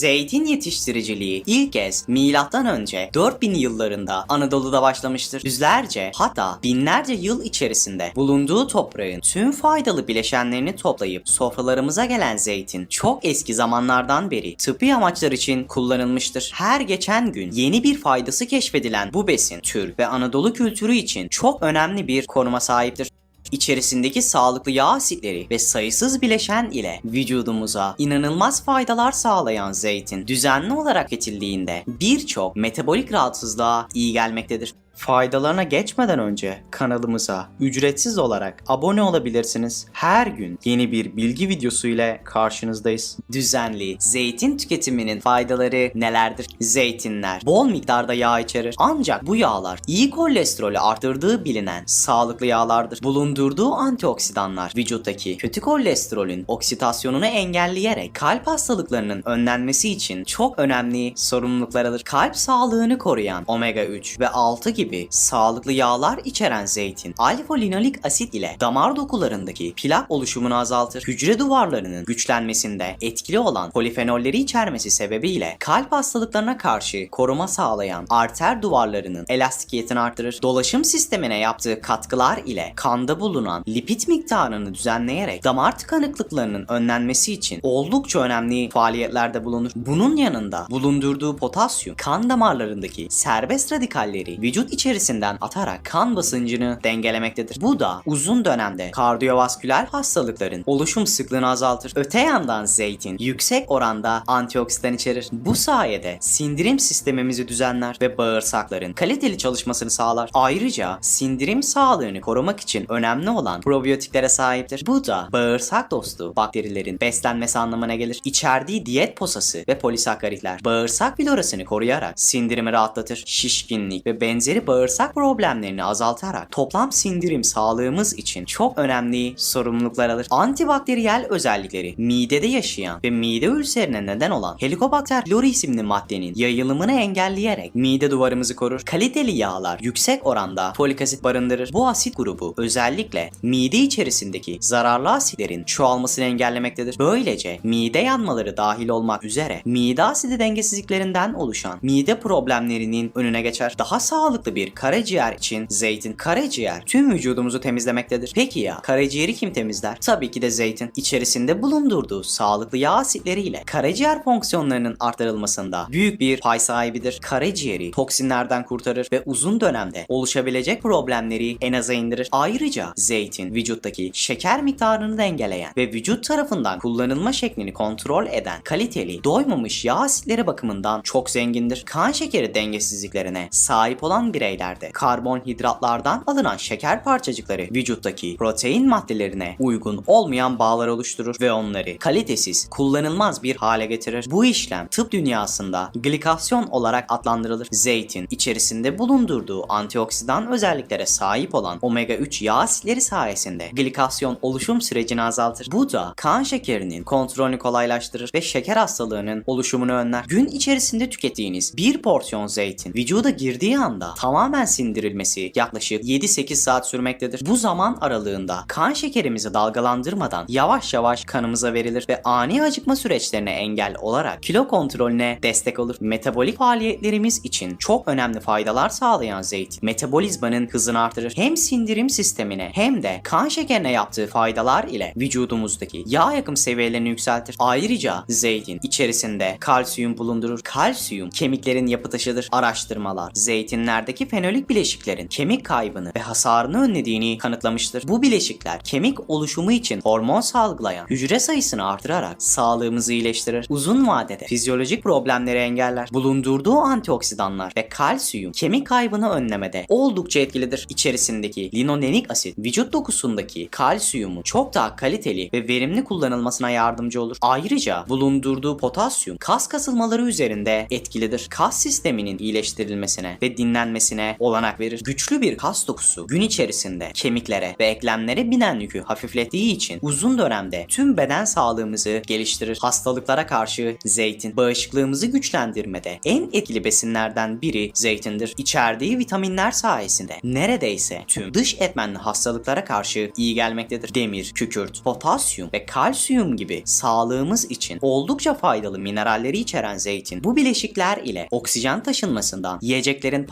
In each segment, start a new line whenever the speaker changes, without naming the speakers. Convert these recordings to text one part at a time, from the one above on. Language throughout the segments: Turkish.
Zeytin yetiştiriciliği ilk kez milattan önce 4000 yıllarında Anadolu'da başlamıştır. Yüzlerce hatta binlerce yıl içerisinde bulunduğu toprağın tüm faydalı bileşenlerini toplayıp sofralarımıza gelen zeytin çok eski zamanlardan beri tıbbi amaçlar için kullanılmıştır. Her geçen gün yeni bir faydası keşfedilen bu besin Türk ve Anadolu kültürü için çok önemli bir konuma sahiptir. İçerisindeki sağlıklı yağ asitleri ve sayısız bileşen ile vücudumuza inanılmaz faydalar sağlayan zeytin düzenli olarak tüketildiğinde birçok metabolik rahatsızlığa iyi gelmektedir. Faydalarına geçmeden önce kanalımıza ücretsiz olarak abone olabilirsiniz. Her gün yeni bir bilgi videosu ile karşınızdayız. Düzenli zeytin tüketiminin faydaları nelerdir? Zeytinler bol miktarda yağ içerir. Ancak bu yağlar iyi kolesterolü arttırdığı bilinen sağlıklı yağlardır. Bulundurduğu antioksidanlar vücuttaki kötü kolesterolün oksitasyonunu engelleyerek kalp hastalıklarının önlenmesi için çok önemli sorumluluklar alır. Kalp sağlığını koruyan omega 3 ve 6 gibi sağlıklı yağlar içeren zeytin alfa-linolik asit ile damar dokularındaki plak oluşumunu azaltır. Hücre duvarlarının güçlenmesinde etkili olan polifenolleri içermesi sebebiyle kalp hastalıklarına karşı koruma sağlayan arter duvarlarının elastikiyetini artırır. Dolaşım sistemine yaptığı katkılar ile kanda bulunan lipid miktarını düzenleyerek damar tıkanıklıklarının önlenmesi için oldukça önemli faaliyetlerde bulunur. Bunun yanında bulundurduğu potasyum kan damarlarındaki serbest radikalleri vücut içerisinden atarak kan basıncını dengelemektedir. Bu da uzun dönemde kardiyovasküler hastalıkların oluşum sıklığını azaltır. Öte yandan zeytin yüksek oranda antioksidan içerir. Bu sayede sindirim sistemimizi düzenler ve bağırsakların kaliteli çalışmasını sağlar. Ayrıca sindirim sağlığını korumak için önemli olan probiyotiklere sahiptir. Bu da bağırsak dostu bakterilerin beslenmesi anlamına gelir. İçerdiği diyet posası ve polisakkaritler bağırsak florasını koruyarak sindirimi rahatlatır. Şişkinlik ve benzeri bağırsak problemlerini azaltarak toplam sindirim sağlığımız için çok önemli sorumluluklar alır. Antibakteriyel özellikleri midede yaşayan ve mide ülserine neden olan Helicobacter pylori isimli maddenin yayılımını engelleyerek mide duvarımızı korur. Kaliteli yağlar yüksek oranda folik asit barındırır. Bu asit grubu özellikle mide içerisindeki zararlı asitlerin çoğalmasını engellemektedir. Böylece mide yanmaları dahil olmak üzere mide asidi dengesizliklerinden oluşan mide problemlerinin önüne geçer. Daha sağlıklı bir karaciğer için zeytin. Karaciğer tüm vücudumuzu temizlemektedir. Peki ya karaciğeri kim temizler? Tabii ki de zeytin. İçerisinde bulundurduğu sağlıklı yağ asitleriyle karaciğer fonksiyonlarının arttırılmasında büyük bir pay sahibidir. Karaciğeri toksinlerden kurtarır ve uzun dönemde oluşabilecek problemleri en aza indirir. Ayrıca zeytin vücuttaki şeker miktarını dengeleyen ve vücut tarafından kullanılma şeklini kontrol eden kaliteli doymamış yağ asitleri bakımından çok zengindir. Kan şekeri dengesizliklerine sahip olan bireylerde karbonhidratlardan alınan şeker parçacıkları vücuttaki protein maddelerine uygun olmayan bağlar oluşturur ve onları kalitesiz, kullanılmaz bir hale getirir. Bu işlem tıp dünyasında glikasyon olarak adlandırılır. Zeytin içerisinde bulundurduğu antioksidan özelliklere sahip olan omega 3 yağ asitleri sayesinde glikasyon oluşum sürecini azaltır. Bu da kan şekerinin kontrolünü kolaylaştırır ve şeker hastalığının oluşumunu önler. Gün içerisinde tükettiğiniz bir porsiyon zeytin vücuda girdiği anda tamamen sindirilmesi yaklaşık 7-8 saat sürmektedir. Bu zaman aralığında kan şekerimizi dalgalandırmadan yavaş yavaş kanımıza verilir ve ani acıkma süreçlerine engel olarak kilo kontrolüne destek olur. Metabolik faaliyetlerimiz için çok önemli faydalar sağlayan zeytin metabolizmanın hızını artırır. Hem sindirim sistemine hem de kan şekerine yaptığı faydalar ile vücudumuzdaki yağ yakım seviyelerini yükseltir. Ayrıca zeytin içerisinde kalsiyum bulundurur. Kalsiyum kemiklerin yapı taşıdır. Araştırmalar zeytinlerdeki fenolik bileşiklerin kemik kaybını ve hasarını önlediğini kanıtlamıştır. Bu bileşikler kemik oluşumu için hormon salgılayan hücre sayısını artırarak sağlığımızı iyileştirir. Uzun vadede fizyolojik problemleri engeller. Bulundurduğu antioksidanlar ve kalsiyum kemik kaybını önlemede oldukça etkilidir. İçerisindeki linolenik asit vücut dokusundaki kalsiyumu çok daha kaliteli ve verimli kullanılmasına yardımcı olur. Ayrıca bulundurduğu potasyum kas kasılmaları üzerinde etkilidir. Kas sisteminin iyileştirilmesine ve dinlenmesine gelişmesine olanak verir. Güçlü bir kas dokusu gün içerisinde kemiklere ve eklemlere binen yükü hafiflettiği için uzun dönemde tüm beden sağlığımızı geliştirir. Hastalıklara karşı zeytin bağışıklığımızı güçlendirmede en etkili besinlerden biri zeytindir. İçerdiği vitaminler sayesinde neredeyse tüm dış etmenli hastalıklara karşı iyi gelmektedir. Demir, kükürt, potasyum ve kalsiyum gibi sağlığımız için oldukça faydalı mineralleri içeren zeytin bu bileşikler ile oksijen taşınmasından yiyeceklerin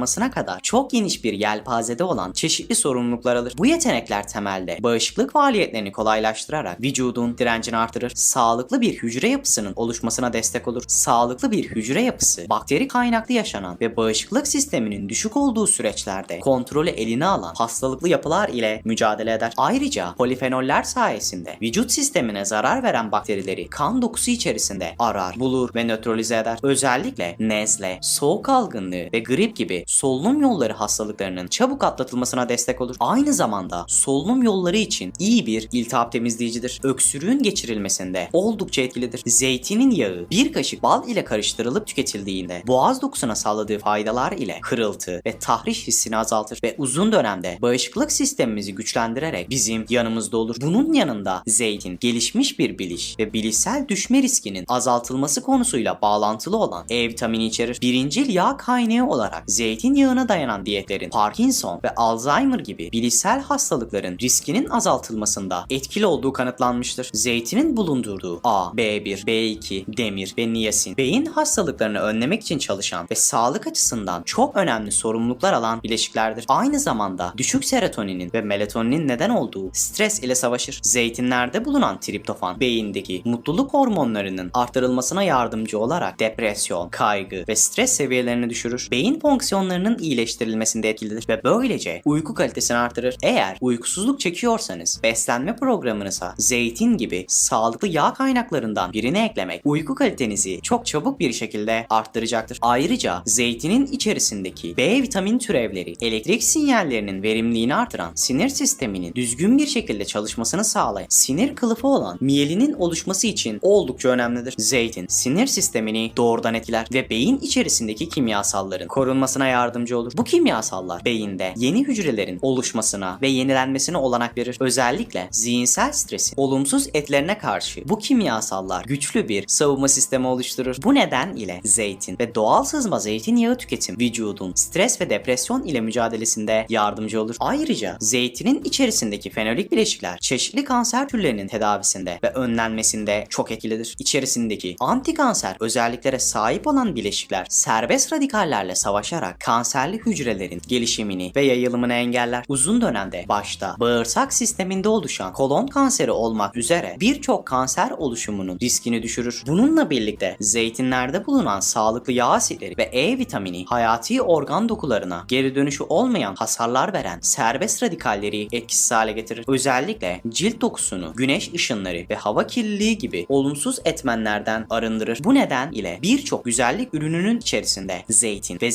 parçalanmasına kadar çok geniş bir yelpazede olan çeşitli sorumluluklar alır. Bu yetenekler temelde bağışıklık faaliyetlerini kolaylaştırarak vücudun direncini artırır. Sağlıklı bir hücre yapısının oluşmasına destek olur. Sağlıklı bir hücre yapısı bakteri kaynaklı yaşanan ve bağışıklık sisteminin düşük olduğu süreçlerde kontrolü eline alan hastalıklı yapılar ile mücadele eder. Ayrıca polifenoller sayesinde vücut sistemine zarar veren bakterileri kan dokusu içerisinde arar, bulur ve nötralize eder. Özellikle nezle, soğuk algınlığı ve grip gibi solunum yolları hastalıklarının çabuk atlatılmasına destek olur. Aynı zamanda solunum yolları için iyi bir iltihap temizleyicidir. Öksürüğün geçirilmesinde oldukça etkilidir. Zeytinin yağı bir kaşık bal ile karıştırılıp tüketildiğinde boğaz dokusuna sağladığı faydalar ile hırıltı ve tahriş hissini azaltır ve uzun dönemde bağışıklık sistemimizi güçlendirerek bizim yanımızda olur. Bunun yanında zeytin gelişmiş bir biliş ve bilişsel düşme riskinin azaltılması konusuyla bağlantılı olan E vitamini içerir. Birincil yağ kaynağı olarak zeytinyağına dayanan diyetlerin Parkinson ve Alzheimer gibi bilişsel hastalıkların riskinin azaltılmasında etkili olduğu kanıtlanmıştır. Zeytinin bulundurduğu A, B1, B2, demir ve niyasin beyin hastalıklarını önlemek için çalışan ve sağlık açısından çok önemli sorumluluklar alan bileşiklerdir. Aynı zamanda düşük serotoninin ve melatoninin neden olduğu stres ile savaşır. Zeytinlerde bulunan triptofan beyindeki mutluluk hormonlarının artırılmasına yardımcı olarak depresyon, kaygı ve stres seviyelerini düşürür. Beyin fonksiyonlarının iyileştirilmesinde etkilidir ve böylece uyku kalitesini artırır. Eğer uykusuzluk çekiyorsanız beslenme programınıza zeytin gibi sağlıklı yağ kaynaklarından birini eklemek uyku kalitenizi çok çabuk bir şekilde arttıracaktır. Ayrıca zeytinin içerisindeki B vitamin türevleri elektrik sinyallerinin verimliliğini artıran sinir sisteminin düzgün bir şekilde çalışmasını sağlayan sinir kılıfı olan miyelinin oluşması için oldukça önemlidir. Zeytin sinir sistemini doğrudan etkiler ve beyin içerisindeki kimyasalların korunmasına yardımcı olur. Bu kimyasallar beyinde yeni hücrelerin oluşmasına ve yenilenmesine olanak verir. Özellikle zihinsel stresin olumsuz etlerine karşı bu kimyasallar güçlü bir savunma sistemi oluşturur. Bu neden ile zeytin ve doğal sızma zeytinyağı tüketim vücudun stres ve depresyon ile mücadelesinde yardımcı olur. Ayrıca zeytinin içerisindeki fenolik bileşikler çeşitli kanser türlerinin tedavisinde ve önlenmesinde çok etkilidir. İçerisindeki anti kanser özelliklere sahip olan bileşikler serbest radikallerle savaşarak kanserli hücrelerin gelişimini ve yayılımını engeller. Uzun dönemde başta bağırsak sisteminde oluşan kolon kanseri olmak üzere birçok kanser oluşumunun riskini düşürür. Bununla birlikte zeytinlerde bulunan sağlıklı yağ asitleri ve E vitamini hayati organ dokularına geri dönüşü olmayan hasarlar veren serbest radikalleri etkisiz hale getirir. Özellikle cilt dokusunu güneş ışınları ve hava kirliliği gibi olumsuz etmenlerden arındırır. Bu neden ile birçok güzellik ürününün içerisinde zeytin ve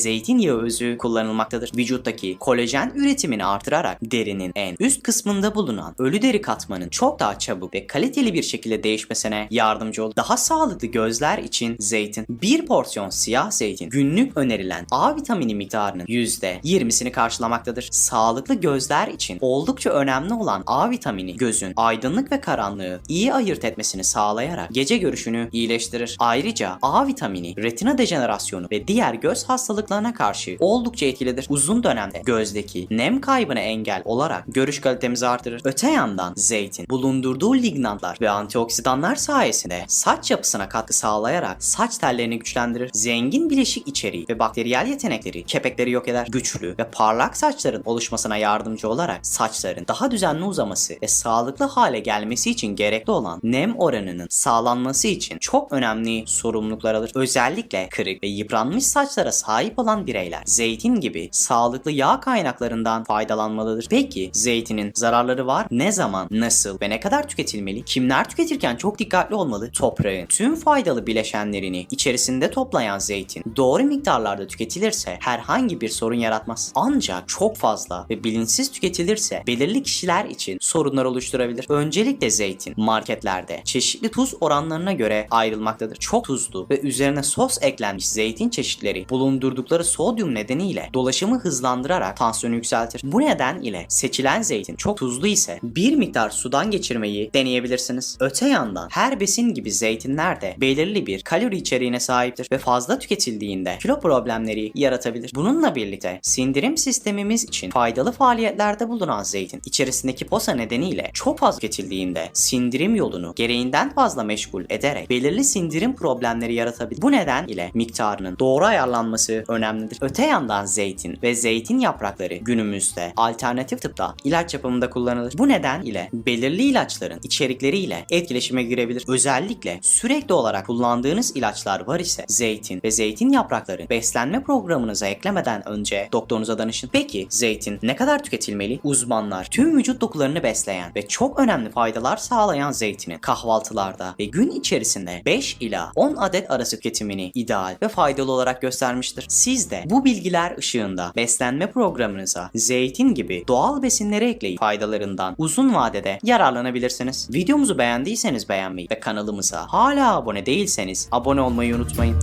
özü kullanılmaktadır. Vücuttaki kolajen üretimini artırarak derinin en üst kısmında bulunan ölü deri katmanın çok daha çabuk ve kaliteli bir şekilde değişmesine yardımcı olur. Daha sağlıklı gözler için zeytin. Bir porsiyon siyah zeytin günlük önerilen A vitamini miktarının %20'sini karşılamaktadır. Sağlıklı gözler için oldukça önemli olan A vitamini gözün aydınlık ve karanlığı iyi ayırt etmesini sağlayarak gece görüşünü iyileştirir. Ayrıca A vitamini retina dejenerasyonu ve diğer göz hastalıklarına karşı oldukça etkilidir. Uzun dönemde gözdeki nem kaybına engel olarak görüş kalitemizi artırır. Öte yandan zeytin bulundurduğu lignantlar ve antioksidanlar sayesinde saç yapısına katkı sağlayarak saç tellerini güçlendirir. Zengin bileşik içeriği ve bakteriyel yetenekleri kepekleri yok eder. Güçlü ve parlak saçların oluşmasına yardımcı olarak saçların daha düzenli uzaması ve sağlıklı hale gelmesi için gerekli olan nem oranının sağlanması için çok önemli sorumluluklar alır. Özellikle kırık ve yıpranmış saçlara sahip olan bireyler zeytin gibi sağlıklı yağ kaynaklarından faydalanmalıdır. Peki zeytinin zararları var? Ne zaman, nasıl ve ne kadar tüketilmeli? Kimler tüketirken çok dikkatli olmalı? Toprağın tüm faydalı bileşenlerini içerisinde toplayan zeytin doğru miktarlarda tüketilirse herhangi bir sorun yaratmaz. Ancak çok fazla ve bilinçsiz tüketilirse belirli kişiler için sorunlar oluşturabilir. Öncelikle zeytin marketlerde çeşitli tuz oranlarına göre ayrılmaktadır. Çok tuzlu ve üzerine sos eklenmiş zeytin çeşitleri bulundurdukları sodyum sodyum nedeniyle dolaşımı hızlandırarak tansiyonu yükseltir. Bu neden ile seçilen zeytin çok tuzlu ise bir miktar sudan geçirmeyi deneyebilirsiniz. Öte yandan her besin gibi zeytinler de belirli bir kalori içeriğine sahiptir ve fazla tüketildiğinde kilo problemleri yaratabilir. Bununla birlikte sindirim sistemimiz için faydalı faaliyetlerde bulunan zeytin içerisindeki posa nedeniyle çok fazla tüketildiğinde sindirim yolunu gereğinden fazla meşgul ederek belirli sindirim problemleri yaratabilir. Bu neden ile miktarının doğru ayarlanması önemlidir. Öte yandan zeytin ve zeytin yaprakları günümüzde alternatif tıpta ilaç yapımında kullanılır. Bu neden ile belirli ilaçların içerikleriyle etkileşime girebilir. Özellikle sürekli olarak kullandığınız ilaçlar var ise zeytin ve zeytin yaprakları beslenme programınıza eklemeden önce doktorunuza danışın. Peki zeytin ne kadar tüketilmeli? Uzmanlar tüm vücut dokularını besleyen ve çok önemli faydalar sağlayan zeytini kahvaltılarda ve gün içerisinde 5 ila 10 adet arası tüketimini ideal ve faydalı olarak göstermiştir. Siz de bu bilgiler ışığında beslenme programınıza zeytin gibi doğal besinleri ekleyip faydalarından uzun vadede yararlanabilirsiniz. Videomuzu beğendiyseniz beğenmeyi ve kanalımıza hala abone değilseniz abone olmayı unutmayın.